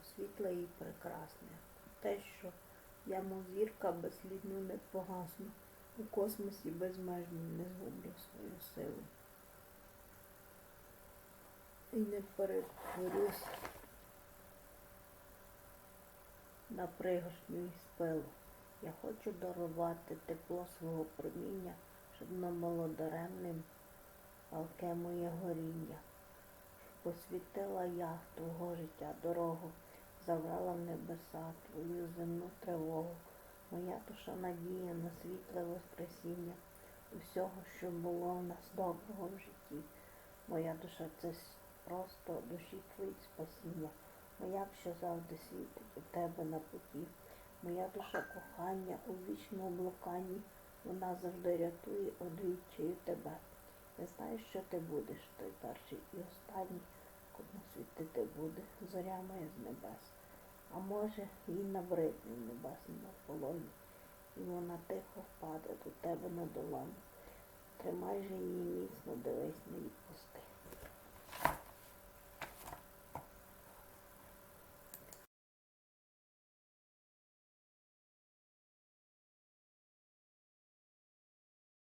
освітле і прекрасне. Те, що я, зірка, безслідно не погасну, у космосі безмежно не згублю свою силу. І не перетворюсь на пригоршню і спилу. Я хочу дарувати тепло свого проміння, щоб не даремним палке моє горіння. Посвітила я твого життя дорогу, забрала в небеса твою земну тривогу. Моя душа надія на світле воскресіння усього, що було в нас доброго в житті. Моя душа це просто душі твої спасіння. Моя, що завжди світить у тебе на путі. Моя душа кохання у вічному блуканні, вона завжди рятує одвічаю тебе. Я знаю, що ти будеш, той перший і останній, кому світити буде зоря моя з небес. А може, їй набридне в небесному полоні, і вона тихо впаде до тебе на долоні. Тримай же її міцно, не відпускай.